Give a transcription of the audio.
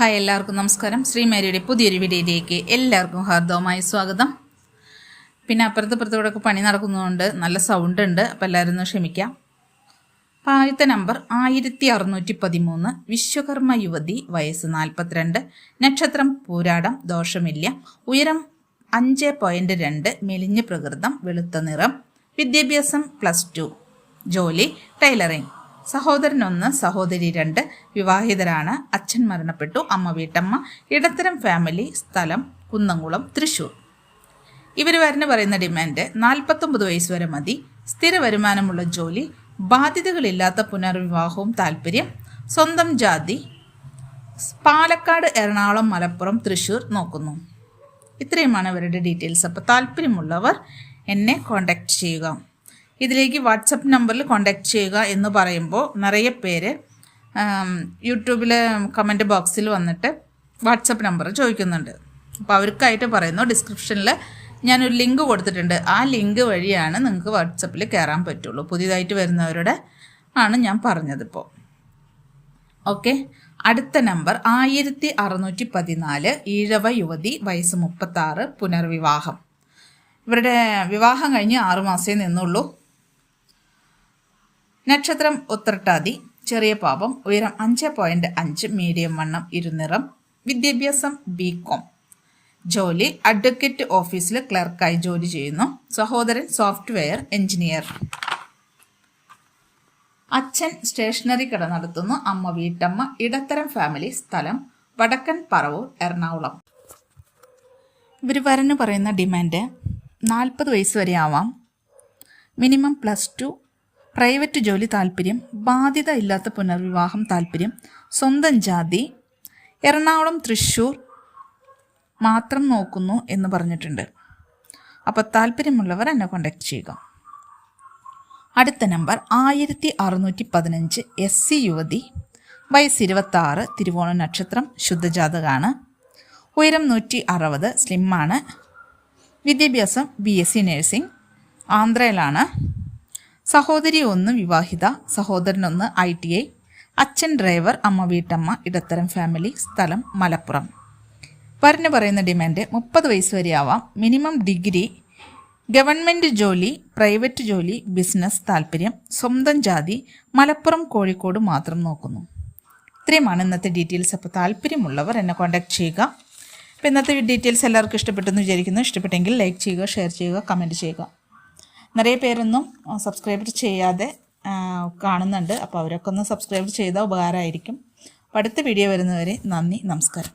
Hi എല്ലാവർക്കും നമസ്കാരം. ശ്രീ ശ്രീമേരിയുടെ പുതിയൊരു വീഡിയോയിലേക്ക് എല്ലാവർക്കും ഹാർദവമായി സ്വാഗതം. പിന്നെ അപ്പുറത്ത് ഇപ്പുറത്തൂടെയൊക്കെ പണി നടക്കുന്നതുകൊണ്ട് നല്ല സൗണ്ട് ഉണ്ട്. അപ്പോൾ എല്ലാവരും ഒന്ന് ക്ഷമിക്കാം. അപ്പോൾ ആദ്യത്തെ നമ്പർ ആയിരത്തി അറുന്നൂറ്റി പതിമൂന്ന് വിശ്വകർമ്മ യുവതി വയസ്സ് നാൽപ്പത്തിരണ്ട് നക്ഷത്രം പൂരാടം ദോഷമില്ല. ഉയരം അഞ്ച് പോയിന്റ് രണ്ട് മെലിഞ്ഞ പ്രകൃതം വെളുത്ത നിറം. വിദ്യാഭ്യാസം പ്ലസ് ടു ജോലി ടൈലറിംഗ് സഹോദരൻ ഒന്ന് സഹോദരി രണ്ട് വിവാഹിതരാണ് അച്ഛൻ മരണപ്പെട്ടു അമ്മ വീട്ടമ്മ ഇടത്തരം ഫാമിലി സ്ഥലം കുന്നംകുളം തൃശൂർ ഇവർ വരന് പറയുന്ന ഡിമാൻഡ് നാൽപ്പത്തൊമ്പത് വയസ്സ് വരെ മതി. സ്ഥിര വരുമാനമുള്ള ജോലി ബാധ്യതകളില്ലാത്ത പുനർവിവാഹവും താല്പര്യം സ്വന്തം ജാതി പാലക്കാട് എറണാകുളം മലപ്പുറം തൃശ്ശൂർ നോക്കുന്നു. ഇത്രയുമാണ് ഇവരുടെ ഡീറ്റെയിൽസ് അപ്പോൾ താല്പര്യമുള്ളവർ എന്നെ കോൺടാക്റ്റ് ചെയ്യുക. ഇതിലേക്ക് വാട്സപ്പ് നമ്പറിൽ കോണ്ടാക്ട് ചെയ്യുക എന്ന് പറയുമ്പോൾ നിറയെ പേര് യൂട്യൂബിലെ കമന്റ് ബോക്സിൽ വന്നിട്ട് വാട്സപ്പ് നമ്പർ ചോദിക്കുന്നുണ്ട്. അപ്പോൾ അവർക്കായിട്ട് പറയുന്നു ഡിസ്ക്രിപ്ഷനിൽ ഞാനൊരു ലിങ്ക് കൊടുത്തിട്ടുണ്ട്. ആ ലിങ്ക് വഴിയാണ് നിങ്ങൾക്ക് വാട്സപ്പിൽ കയറാൻ പറ്റുള്ളൂ. പുതിയതായിട്ട് വരുന്നവരുടെ ആണ് ഞാൻ പറഞ്ഞതിപ്പോൾ ഓക്കെ. അടുത്ത നമ്പർ ആയിരത്തി അറുന്നൂറ്റി പതിനാല് ഈഴവ യുവതി വയസ്സ് മുപ്പത്താറ് പുനർവിവാഹം. ഇവരുടെ വിവാഹം കഴിഞ്ഞ് ആറുമാസേ നിന്നുള്ളൂ. നക്ഷത്രം ഉത്രട്ടാതി ചെറിയ പാപം ഉയരം അഞ്ച് പോയിന്റ് അഞ്ച് മീഡിയം വണ്ണം ഇരുനിറം വിദ്യാഭ്യാസം ബി കോം ജോലി അഡ്വക്കേറ്റ് ഓഫീസിൽ ക്ലർക്കായി ജോലി ചെയ്യുന്നു. സഹോദരൻ സോഫ്റ്റ്വെയർ എഞ്ചിനീയർ അച്ഛൻ സ്റ്റേഷനറി കട നടത്തുന്നു. അമ്മ വീട്ടമ്മ ഇടത്തരം ഫാമിലി സ്ഥലം വടക്കൻ പറവൂർ എറണാകുളം. ഇവർ വരന് പറയുന്ന ഡിമാൻഡ് നാൽപ്പത് വയസ്സ് വരെ ആവാം. മിനിമം പ്ലസ് ടു പ്രൈവറ്റ് ജോലി താല്പര്യം ബാധ്യത ഇല്ലാത്ത പുനർവിവാഹം താല്പര്യം സ്വന്തം ജാതി എറണാകുളം തൃശ്ശൂർ മാത്രം നോക്കുന്നു എന്ന് പറഞ്ഞിട്ടുണ്ട്. അപ്പോൾ താല്പര്യമുള്ളവർ എന്നെ കോണ്ടാക്ട് ചെയ്യുക. അടുത്ത നമ്പർ ആയിരത്തി അറുന്നൂറ്റി പതിനഞ്ച് എസ് സി യുവതി വയസ്സ് ഇരുപത്താറ് തിരുവോണ നക്ഷത്രം ശുദ്ധജാതകാണ്. ഉയരം നൂറ്റി അറുപത് സ്ലിമ്മാണ് വിദ്യാഭ്യാസം ബി എസ് സി നഴ്സിംഗ് ആന്ധ്രയിലാണ്. സഹോദരി ഒന്ന് വിവാഹിത സഹോദരനൊന്ന് ഐ ടി ഐ അച്ഛൻ ഡ്രൈവർ അമ്മ വീട്ടമ്മ ഇടത്തരം ഫാമിലി സ്ഥലം മലപ്പുറം. വരന് പറയുന്ന ഡിമാൻഡ് മുപ്പത് വയസ്സ് വരെ ആവാം. മിനിമം ഡിഗ്രി ഗവൺമെന്റ് ജോലി പ്രൈവറ്റ് ജോലി ബിസിനസ് താല്പര്യം സ്വന്തം ജാതി മലപ്പുറം കോഴിക്കോട് മാത്രം നോക്കുന്നു. ഇത്രയുമാണ് ഇന്നത്തെ ഡീറ്റെയിൽസ് അപ്പോൾ താല്പര്യമുള്ളവർ എന്നെ കോൺടാക്ട് ചെയ്യുക. അപ്പോൾ ഇന്നത്തെ ഡീറ്റെയിൽസ് എല്ലാവർക്കും ഇഷ്ടപ്പെട്ടെന്ന് വിചാരിക്കുന്നു. ഇഷ്ടപ്പെട്ടെങ്കിൽ ലൈക്ക് ചെയ്യുക ഷെയർ ചെയ്യുക കമന്റ് ചെയ്യുക. നിറയെ പേരൊന്നും സബ്സ്ക്രൈബ് ചെയ്യാതെ കാണുന്നുണ്ട്. അപ്പോൾ അവരൊക്കെ ഒന്ന് സബ്സ്ക്രൈബ് ചെയ്താൽ ഉപകാരമായിരിക്കും. അടുത്ത വീഡിയോ വരുന്നവരെ നന്ദി നമസ്കാരം.